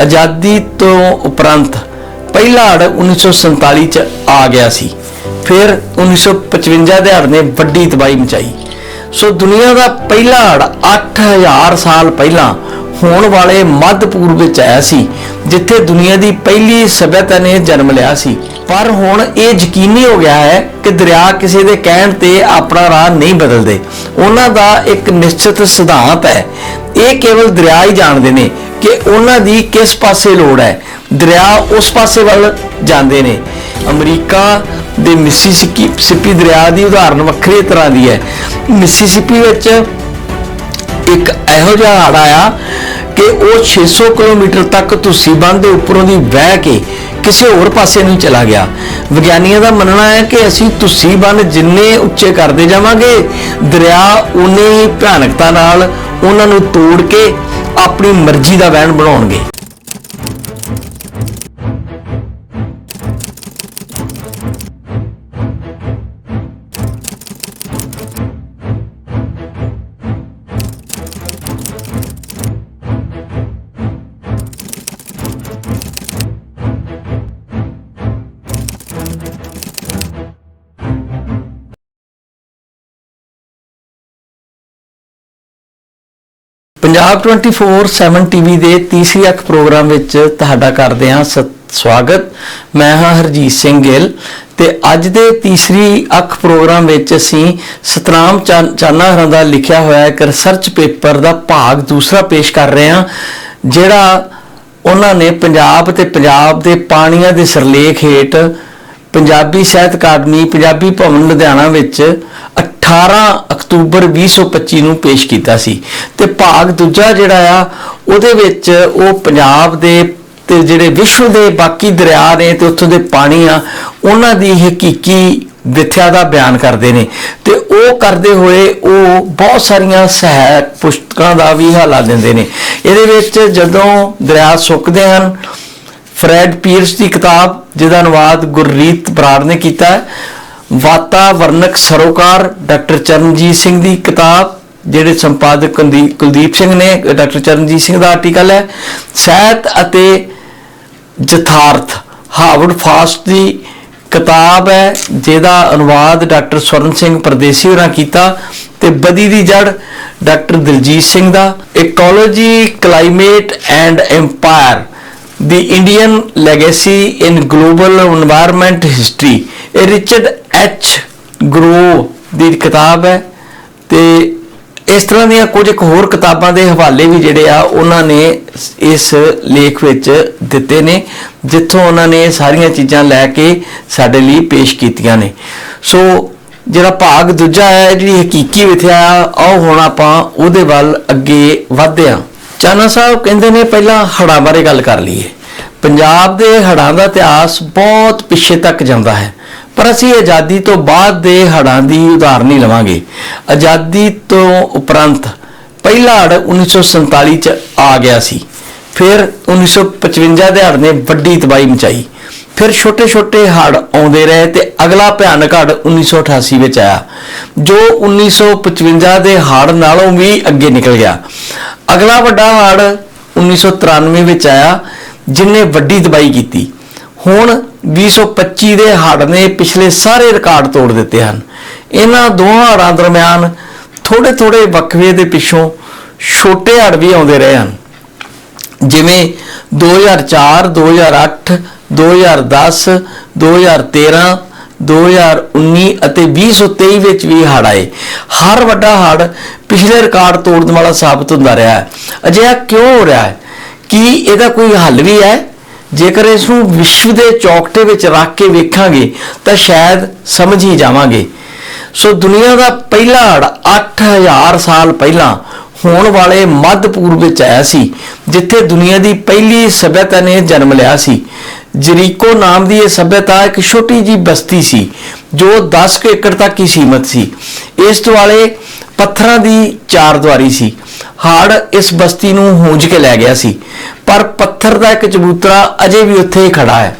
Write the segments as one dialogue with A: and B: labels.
A: ਆਜ਼ਾਦੀ ਤੋਂ ਉਪਰੰਤ ਪਹਿਲਾ ਹੜ੍ਹ 1947 ਚ ਆ ਗਿਆ ਸੀ। ਫਿਰ 1955 ਦੇ ਹੜ੍ਹ ਨੇ ਵੱਡੀ ਤਬਾਹੀ ਮਚਾਈ। ਸੋ ਦੁਨੀਆ ਦਾ ਪਹਿਲਾ ਹੜ੍ਹ 8000 ਸਾਲ ਪਹਿਲਾਂ ਹੋਣ ਵਾਲੇ ਮੱਧ ਪੂਰਬ ਵਿੱਚ ਆਇਆ ਸੀ, ਜਿੱਥੇ ਦੁਨੀਆ ਦੀ ਪਹਿਲੀ ਸਭਿਅਤਾ ਨੇ ਜਨਮ ਲਿਆ ਸੀ। ਪਰ ਹੁਣ ਇਹ ਯਕੀਨੀ ਹੋ ਗਿਆ ਹੈ ਕਿ ਦਰਿਆ ਕਿਸੇ ਦੇ ਕਹਿਣ ਤੇ ਆਪਣਾ ਰਾਹ ਨਹੀਂ ਬਦਲਦੇ। ਉਹਨਾਂ ਦਾ ਇੱਕ ਨਿਸ਼ਚਿਤ ਸਿਧਾਂਤ ਹੈ ਇਹ ਕੇਵਲ ਦਰਿਆ ਹੀ ਜਾਣਦੇ ਨੇ ਕਿ ਉਹਨਾਂ ਦੀ ਕਿਸ ਪਾਸੇ ਲੋੜ ਹੈ। ਦਰਿਆ ਉਸ ਪਾਸੇ ਵੱਲ ਜਾਂਦੇ ਨੇ। ਅਮਰੀਕਾ ਦੇ ਮਿਸੀਸਿਪੀ, ਸਿਪੀ ਦਰਿਆ ਦੀ ਉਦਾਹਰਨ ਵੱਖਰੀ ਤਰ੍ਹਾਂ ਦੀ ਹੈ। ਮਿਸੀਸਿਪੀ ਵਿੱਚ ਇੱਕ ਇਹੋ ਜਿਹਾ ਹੜ੍ਹ ਆਇਆ ਕਿ ਉਹ 600 ਕਿਲੋਮੀਟਰ ਤੱਕ ਤੁਸੀਂ ਬੰਦ ਦੇ ਉੱਪਰੋਂ ਦੀ ਵਹਿ ਕੇ ਕਿਸੇ ਹੋਰ ਪਾਸੇ ਨੂੰ ਚਲਾ ਗਿਆ। ਵਿਗਿਆਨੀਆਂ ਦਾ ਮੰਨਣਾ ਹੈ ਕਿ ਅਸੀਂ ਤੁਸੀਂ ਬੰਨ ਜਿੰਨੇ ਉੱਚੇ ਕਰਦੇ ਜਾਵਾਂਗੇ, ਦਰਿਆ ਉਨੇ ਹੀ ਭਿਆਨਕਤਾ ਨਾਲ ਉਹਨਾਂ ਨੂੰ ਤੋੜ ਕੇ ਆਪਣੀ ਮਰਜ਼ੀ ਦਾ ਵਹਿਣ ਬਣਾਉਣਗੇ। ਪੰਜਾਬ 24/7 ਟੀਵੀ ਦੇ ਤੀਸਰੀ ਅੱਖ ਪ੍ਰੋਗਰਾਮ ਵਿੱਚ ਤੁਹਾਡਾ ਕਰਦੇ ਹਾਂ ਸਤ- ਸਵਾਗਤ। ਮੈਂ ਹਾਂ ਹਰਜੀਤ ਸਿੰਘ ਗਿੱਲ ਤੇ ਅੱਜ ਦੇ ਤੀਸਰੀ ਅੱਖ ਪ੍ਰੋਗਰਾਮ ਵਿੱਚ ਅਸੀਂ ਸਤਨਾਮ ਚਾ- ਚਾਨਾ ਹਰਾਂ ਦਾ ਲਿਖਿਆ ਹੋਇਆ ਇੱਕ ਰਿਸਰਚ ਪੇਪਰ ਦਾ ਭਾਗ ਦੂਸਰਾ ਪੇਸ਼ ਕਰ ਰਹੇ ਹਾਂ, ਜਿਹੜਾ ਉਹਨਾਂ ਨੇ ਪੰਜਾਬ ਤੇ ਪੰਜਾਬ ਦੇ ਪਾਣੀਆਂ ਦੇ ਸਿਰਲੇਖ ਹੇਠ ਪੰਜਾਬੀ ਸਾਹਿਤ ਅਕਾਦਮੀ, ਪੰਜਾਬੀ ਭਵਨ ਲੁਧਿਆਣਾ ਵਿੱਚ 18 ਅਕਤੂਬਰ 2025 ਨੂੰ ਪੇਸ਼ ਕੀਤਾ ਸੀ ਤੇ ਭਾਗ ਦੂਜਾ ਜਿਹੜਾ ਆ, ਉਹਦੇ ਵਿੱਚ ਉਹ ਪੰਜਾਬ ਦੇ ਤੇ ਜਿਹੜੇ ਵਿਸ਼ਵ ਦੇ ਬਾਕੀ ਦਰਿਆ ਨੇ ਤੇ ਉੱਥੋਂ ਦੇ ਪਾਣੀ ਆ, ਉਹਨਾਂ ਦੀ ਹਕੀਕੀ ਵਿਥਿਆ ਦਾ ਬਿਆਨ ਕਰਦੇ ਨੇ। ਤੇ ਉਹ ਕਰਦੇ ਹੋਏ ਉਹ ਬਹੁਤ ਸਾਰੀਆਂ ਸਹਾਇਕ ਪੁਸਤਕਾਂ ਦਾ ਵੀ ਹਵਾਲਾ ਦਿੰਦੇ ਨੇ। ਇਹਦੇ ਵਿੱਚ ਜਦੋਂ ਦਰਿਆ ਸੁੱਕਦੇ ਹਨ, ਫਰੈਡ ਪੀਅਰਸ ਦੀ ਕਿਤਾਬ, ਜਿਹਦਾ ਅਨੁਵਾਦ ਗੁਰਰੀਤ ਬਰਾੜ ਨੇ ਕੀਤਾ ਹੈ ਵਾਤਾਵਰਣਕ ਸਰੋਕਾਰ ਡਾਕਟਰ ਚਰਨਜੀਤ ਸਿੰਘ ਦੀ ਕਿਤਾਬ, ਜਿਹੜੇ ਸੰਪਾਦਕ ਕੁਲਦੀਪ ਸਿੰਘ ਨੇ, ਡਾਕਟਰ ਚਰਨਜੀਤ ਸਿੰਘ ਦਾ ਆਰਟੀਕਲ ਹੈ ਸਾਹਿਤ ਅਤੇ ਜਥਾਰਥ ਹਾਵਰਡ ਫਾਸਟ ਦੀ ਕਿਤਾਬ ਹੈ, ਜਿਹਦਾ ਅਨੁਵਾਦ ਡਾਕਟਰ ਸਵਰਨ ਸਿੰਘ ਪਰਦੇਸੀ ਹੋਰਾਂ ਕੀਤਾ, ਤੇ ਬਦੀ ਦੀ ਜੜ doctor Diljit Singh the ecology climate and empire The Indian legacy in global Environment history ਇਹ ਰਿਚਰਡ ਐਚ ਗਰੋ ਦੀ ਕਿਤਾਬ ਹੈ ਤੇ ਇਸ ਤਰ੍ਹਾਂ ਦੀਆਂ ਕੁਝ ਇੱਕ ਹੋਰ ਕਿਤਾਬਾਂ ਦੇ ਹਵਾਲੇ ਵੀ ਜਿਹੜੇ ਆ, ਉਹਨਾਂ ਨੇ ਇਸ ਲੇਖ ਵਿੱਚ ਦਿੱਤੇ ਨੇ, ਜਿੱਥੋਂ ਉਹਨਾਂ ਨੇ ਸਾਰੀਆਂ ਚੀਜ਼ਾਂ ਲੈ ਕੇ ਸਾਡੇ ਲਈ ਪੇਸ਼ ਕੀਤੀਆਂ ਨੇ। ਸੋ ਜਿਹੜਾ ਭਾਗ ਦੂਜਾ ਹੈ, ਜਿਹੜੀ ਹਕੀਕੀ ਵਿਥਿਆ ਆ ਉਹ ਹੁਣ ਆਪਾਂ ਉਹਦੇ ਵੱਲ ਅੱਗੇ ਵਧਦੇ ਆਂ। ਚਾਨਾ ਸਾਹਿਬ ਕਹਿੰਦੇ ਨੇ ਪਹਿਲਾਂ ਹੜ੍ਹਾਂ ਬਾਰੇ ਗੱਲ ਕਰ ਲਈਏ। ਪੰਜਾਬ ਦੇ ਹੜ੍ਹਾਂ ਦਾ ਇਤਿਹਾਸ ਬਹੁਤ ਪਿੱਛੇ ਤੱਕ ਜਾਂਦਾ ਹੈ। ਪਰ ਅਸੀਂ ਆਜ਼ਾਦੀ ਤੋਂ ਬਾਅਦ ਦੇ ਹੜ੍ਹਾਂ ਦੀ ਉਦਾਹਰਨ ਹੀ ਲਵਾਂਗੇ। ਆਜ਼ਾਦੀ ਤੋਂ ਉਪਰੰਤ ਪਹਿਲਾ ਹੜ੍ਹ 1947 ਚ ਆ ਗਿਆ ਸੀ। ਫਿਰ 1955 ਦੇ ਹੜ੍ਹ ਨੇ ਵੱਡੀ ਤਬਾਹੀ ਮਚਾਈ। ਫਿਰ ਛੋਟੇ-ਛੋਟੇ ਹੜ੍ਹ ਆਉਂਦੇ ਰਹੇ ਤੇ ਅਗਲਾ ਭਿਆਨਕ ਹੜ੍ਹ 1988 ਵਿੱਚ ਆਇਆ, ਜੋ 1955 ਦੇ ਹੜ੍ਹ ਨਾਲੋਂ ਵੀ ਅੱਗੇ ਨਿਕਲ ਗਿਆ। ਅਗਲਾ ਵੱਡਾ ਹੜ੍ਹ 1993 ਵਿੱਚ ਆਇਆ, ਜਿਨੇ ਵੱਡੀ ਤਬਾਹੀ ਕੀਤੀ। ਹੁਣ 2025 ਦੇ ਹੜ੍ਹ ਨੇ ਪਿਛਲੇ ਸਾਰੇ ਰਿਕਾਰਡ ਤੋੜ ਦਿੱਤੇ ਹਨ। ਇਹਨਾਂ ਦੋਹਾਂ ਹੜ੍ਹਾਂ ਦਰਮਿਆਨ ਥੋੜੇ-ਥੋੜੇ ਵਕਫੇ ਦੇ ਪਿੱਛੋਂ ਛੋਟੇ ਹੜ੍ਹ ਵੀ ਆਉਂਦੇ ਰਹੇ ਹਨ। ਜਿਵੇਂ 2004 2008 2010 2013 2019 ਅਤੇ 2023 ਵਿੱਚ ਵੀ ਹੜ ਆਏ। ਹਰ ਵੱਡਾ ਹੜ ਪਿਛਲੇ ਰਿਕਾਰਡ ਤੋੜਨ ਵਾਲਾ ਸਾਬਤ ਹੁੰਦਾ ਰਿਹਾ ਹੈ। ਅਜਿਹਾ ਕਿਉਂ ਹੋ ਰਿਹਾ ਹੈ? ਕੀ ਇਹਦਾ ਕੋਈ ਹੱਲ ਵੀ ਹੈ? ਜੇਕਰ ਇਸ ਨੂੰ ਵਿਸ਼ਵ ਦੇ ਚੌਕਟੇ ਵਿੱਚ ਰੱਖ ਕੇ ਵੇਖਾਂਗੇ, ਤਾਂ ਸ਼ਾਇਦ ਸਮਝ ਹੀ ਜਾਵਾਂਗੇ। ਸੋ ਦੁਨੀਆ ਦਾ ਪਹਿਲਾ ਹੜ੍ਹ 8000 ਸਾਲ ਪਹਿਲਾਂ ਹੋਣ ਵਾਲੇ ਮੱਧ ਪੂਰਬ ਵਿੱਚ ਆਇਆ ਸੀ, ਜਿੱਥੇ ਦੁਨੀਆ ਦੀ ਪਹਿਲੀ ਸਭਿਅਤਾ ਨੇ ਜਨਮ ਲਿਆ ਸੀ। ਜਰੀਕੋ ਨਾਮ ਦੀ ਇਹ ਸਭਿਅਤਾ ਇੱਕ ਛੋਟੀ ਜੀ ਬਸਤੀ ਸੀ, ਜੋ 10 ਏਕੜ ਤੱਕ ਹੀ ਸੀਮਤ ਸੀ। ਇਸ ਦੁਆਲੇ ਪੱਥਰਾਂ ਦੀ ਚਾਰ ਦੁਆਰੀ ਸੀ। ਹੜ ਇਸ ਬਸਤੀ ਨੂੰ ਹੂੰਜ ਕੇ ਲੈ ਗਿਆ ਸੀ। ਪਰ ਪੱਥਰ ਦਾ ਇੱਕ ਚਬੂਤਰਾ ਅਜੇ ਵੀ ਉੱਥੇ ਹੀ ਖੜਾ ਹੈ।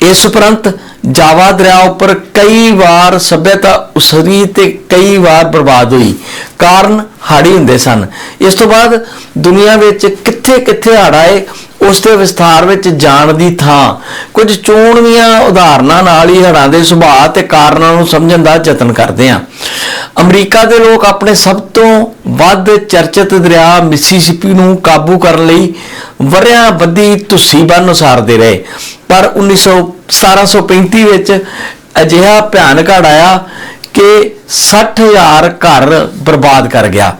A: ਇਸ ਉਪਰੰਤ ਜਾਵਾ ਦਰਿਆ ਉੱਪਰ ਕਈ ਵਾਰ ਸਭਿਅਤਾ ਉਸਰੀ ਤੇ ਕਈ ਵਾਰ ਬਰਬਾਦ ਹੋਈ। ਕਾਰਨ ਹਾੜੀ ਹੁੰਦੇ ਸਨ। ਇਸ ਤੋਂ ਬਾਅਦ ਦੁਨੀਆ ਵਿੱਚ ਕਿੱਥੇ ਕਿੱਥੇ ਹੜ੍ਹ ਆਏ ਉਸ ਦੇ ਵਿਸਥਾਰ ਵਿੱਚ ਜਾਣ ਦੀ ਥਾਂ। ਕੁਝ ਚੋਣਵੀਆਂ ਉਦਾਹਰਨਾਂ ਨਾਲ ਹੀ ਹੜ੍ਹਾਂ ਦੇ ਸੁਭਾਅ ਤੇ ਕਾਰਨਾਂ ਨੂੰ ਸਮਝਣ ਦਾ ਯਤਨ ਕਰਦੇ ਹਾਂ। ਅਮਰੀਕਾ ਦੇ ਲੋਕ ਆਪਣੇ ਸਭ ਤੋਂ ਵੱਧ ਚਰਚਿਤ ਦਰਿਆ ਮਿਸੀਸਿਪੀ ਨੂੰ ਕਾਬੂ ਕਰਨ ਲਈ ਵਰਿਆਂ ਬੱਧੀ ਧੁੱਸੀ ਬੰਨ ਉਸਾਰਦੇ ਰਹੇ। ਪਰ 1900 1735 ਵਿੱਚ ਅਜਿਹਾ ਭਿਆਨਕ ਹੜ੍ਹ ਆਇਆ ਕਿ 60000 ਘਰ ਬਰਬਾਦ ਕਰ ਗਿਆ।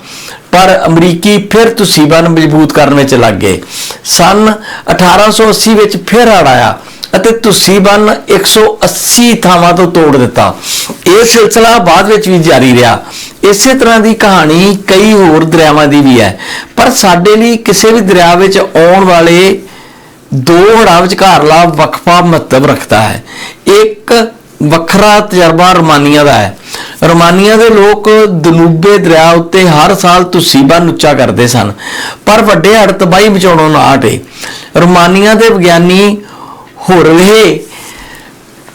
A: ਪਰ ਅਮਰੀਕੀ ਫਿਰ ਤੁਸੀਂ ਬੰਨ ਮਜ਼ਬੂਤ ਕਰਨ ਵਿੱਚ ਲੱਗ ਗਏ। ਸਨ 1880 ਵਿੱਚ ਫਿਰ ਹੜ੍ਹ ਆਇਆ ਅਤੇ ਤੁਸੀਂ ਬੰਨ 180 ਥਾਵਾਂ ਤੋਂ ਤੋੜ ਦਿੱਤਾ। ਇਹ ਸਿਲਸਿਲਾ ਬਾਅਦ ਵਿੱਚ ਵੀ ਜਾਰੀ ਰਿਹਾ। ਇਸੇ ਤਰ੍ਹਾਂ ਦੀ ਕਹਾਣੀ ਕਈ ਹੋਰ ਦਰਿਆਵਾਂ ਦੀ ਵੀ ਹੈ। ਪਰ ਸਾਡੇ ਲਈ ਕਿਸੇ ਵੀ ਦਰਿਆ ਵਿੱਚ ਆਉਣ ਵਾਲੇ ਦੋ ਹੜ੍ਹਾਂ ਵਿਚਕਾਰਲਾ ਵਕਫਾ ਮਹੱਤਵ ਰੱਖਦਾ ਹੈ। ਇੱਕ ਵੱਖਰਾ ਤਜਰਬਾ ਰੋਮਾਨੀਆ ਦਾ ਹੈ। ਰੋਮਾਨੀਆ ਦੇ ਲੋਕ ਦਨੂਬੇ ਦਰਿਆ ਉੱਤੇ ਹਰ ਸਾਲ ਤੁਸੀਂ ਬੰਨ ਉੱਚਾ ਕਰਦੇ ਸਨ, ਪਰ ਵੱਡੇ ਹੜ੍ਹ ਤਬਾਹੀ ਮਚਾਉਣੋਂ ਨਾ ਹਟੇ। ਰੋਮਾਨੀਆ ਦੇ ਵਿਗਿਆਨੀ ਹੋਰਲੇ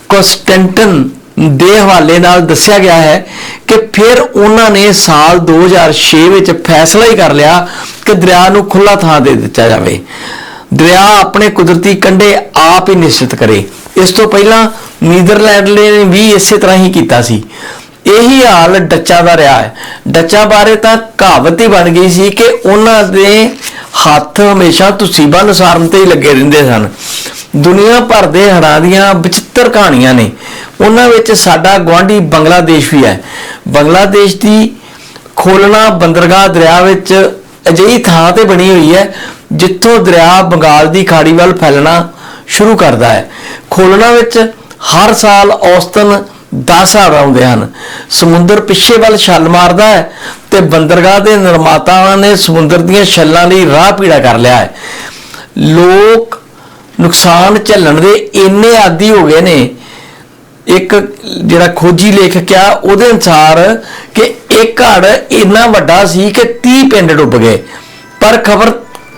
A: ਕੋਸਟੈਂਟਨ ਦੇ ਹਵਾਲੇ ਨਾਲ ਦੱਸਿਆ ਗਿਆ ਹੈ ਕਿ ਫਿਰ ਉਹਨਾਂ ਨੇ ਸਾਲ 2006 ਵਿੱਚ ਫੈਸਲਾ ਹੀ ਕਰ ਲਿਆ ਕਿ ਦਰਿਆ ਨੂੰ ਖੁੱਲਾ ਥਾਂ ਦੇ ਦਿੱਤਾ ਜਾਵੇ। ਦਰਿਆ ਆਪਣੇ ਕੁਦਰਤੀ ਕੰਢੇ ਆਪ ਹੀ ਨਿਸ਼ਚਿਤ ਕਰੇ। ਇਸ ਤੋਂ ਪਹਿਲਾਂ ਨੀਦਰਲੈਂਡ ਨੇ ਵੀ ਇਸੇ ਤਰ੍ਹਾਂ ਹੀ ਕੀਤਾ ਸੀ। ਇਹੀ ਹਾਲ ਡੱਚਾ ਦਾ ਰਿਹਾ ਹੈ। ਡੱਚਾ ਬਾਰੇ ਤਾਂ ਕਹਾਵਤ ਹੀ ਬਣ ਗਈ ਸੀ ਕਿ ਉਹਨਾਂ ਦੇ ਹੱਥ ਹਮੇਸ਼ਾ ਤੁਸੀਬਾਂ ਨਸਾਰਨ ਤੇ ਹੀ ਲੱਗੇ ਰਹਿੰਦੇ ਸਨ। ਦੁਨੀਆ ਭਰ ਦੇ ਹੜ੍ਹਾਂ ਦੀਆਂ ਵਿਚਿੱਤਰ ਕਹਾਣੀਆਂ ਨੇ। ਉਹਨਾਂ ਵਿੱਚ ਸਾਡਾ ਗਵਾਂਢੀ ਬੰਗਲਾਦੇਸ਼ ਵੀ ਹੈ। ਬੰਗਲਾਦੇਸ਼ ਦੀ ਖੋਲਣਾ ਬੰਦਰਗਾਹ ਦਰਿਆ ਵਿੱਚ ਅਜਿਹੀ ਥਾਂ ਤੇ ਬਣੀ ਹੋਈ ਹੈ, ਜਿੱਥੋਂ ਦਰਿਆ ਬੰਗਾਲ ਦੀ ਖਾੜੀ ਵੱਲ ਫੈਲਣਾ ਸ਼ੁਰੂ ਕਰਦਾ ਹੈ। ਖੋਲਣਾ ਵਿੱਚ ਹਰ ਸਾਲ ਔਸਤਨ 10 ਹਾਰ ਆਉਂਦੇ ਹਨ। ਸਮੁੰਦਰ ਪਿੱਛੇ ਵੱਲ ਛੱਲ ਮਾਰਦਾ ਹੈ ਤੇ ਬੰਦਰਗਾਹ ਦੇ ਨਿਰਮਾਤਾਵਾਂ ਨੇ ਸਮੁੰਦਰ ਦੀਆਂ ਛੱਲਾਂ ਲਈ ਰਾਹ ਪੀੜਾ ਕਰ ਲਿਆ ਹੈ। ਲੋਕ ਨੁਕਸਾਨ ਝੱਲਣ ਦੇ ਇੰਨੇ ਆਦੀ ਹੋ ਗਏ ਨੇ। ਇੱਕ ਜਿਹੜਾ ਖੋਜੀ ਲੇਖਕ ਆ, ਉਹਦੇ ਅਨਸਾਰ ਕਿ ਇੱਕ ਹੜ ਇੰਨਾ ਵੱਡਾ ਸੀ ਕਿ 30 ਪਿੰਡ ਡੁੱਬ ਗਏ। ਪਰ ਖਬਰ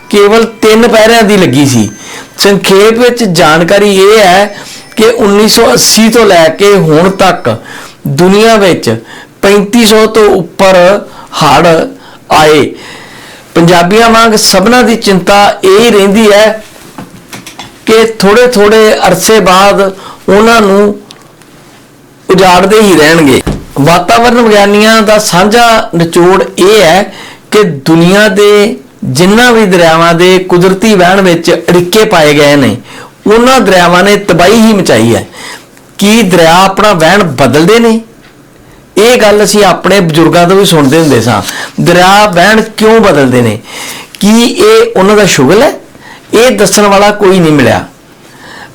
A: ਕੇਵਲ 3 ਪੈਰਿਆਂ ਦੀ ਲੱਗੀ ਸੀ। ਸੰਖੇਪ ਵਿੱਚ ਜਾਣਕਾਰੀ ਇਹ ਹੈ ਕਿ 1980 ਤੋਂ ਲੈ ਕੇ ਹੁਣ ਤੱਕ ਦੁਨੀਆ ਵਿੱਚ 3500 ਤੋਂ ਉੱਪਰ ਹੜ ਆਏ। ਪੰਜਾਬੀਆਂ ਵਾਂਗ ਸਭਨਾਂ ਦੀ ਚਿੰਤਾ ਇਹ ਰਹਿੰਦੀ ਹੈ ਕਿ ਥੋੜੇ ਥੋੜੇ ਅਰਸੇ ਬਾਅਦ ਉਹਨਾਂ ਨੂੰ ਉਜਾੜਦੇ ਹੀ ਰਹਿਣਗੇ। ਵਾਤਾਵਰਣ ਵਿਗਿਆਨੀਆਂ ਦਾ ਸਾਂਝਾ ਨਿਚੋੜ ਇਹ ਹੈ ਕਿ ਦੁਨੀਆ ਦੇ ਜਿੰਨਾ ਵੀ ਦਰਿਆਵਾਂ ਦੇ ਕੁਦਰਤੀ ਵਹਿਣ ਵਿੱਚ ਅੜਿੱਕੇ ਪਾਏ ਗਏ ਨੇ ਉਹਨਾਂ ਦਰਿਆਵਾਂ ਨੇ ਤਬਾਹੀ ਹੀ ਮਚਾਈ ਹੈ। ਕੀ ਦਰਿਆ ਆਪਣਾ ਵਹਿਣ ਬਦਲਦੇ ਨੇ? ਇਹ ਗੱਲ ਅਸੀਂ ਆਪਣੇ ਬਜ਼ੁਰਗਾਂ ਤੋਂ ਵੀ ਸੁਣਦੇ ਹੁੰਦੇ ਸਾਂ। ਦਰਿਆ ਵਹਿਣ ਕਿਉਂ ਬਦਲਦੇ ਨੇ? ਕੀ ਇਹ ਉਹਨਾਂ ਦਾ ਸ਼ੁਗਲ ਹੈ? ਇਹ ਦੱਸਣ ਵਾਲਾ ਕੋਈ ਨਹੀਂ ਮਿਲਿਆ।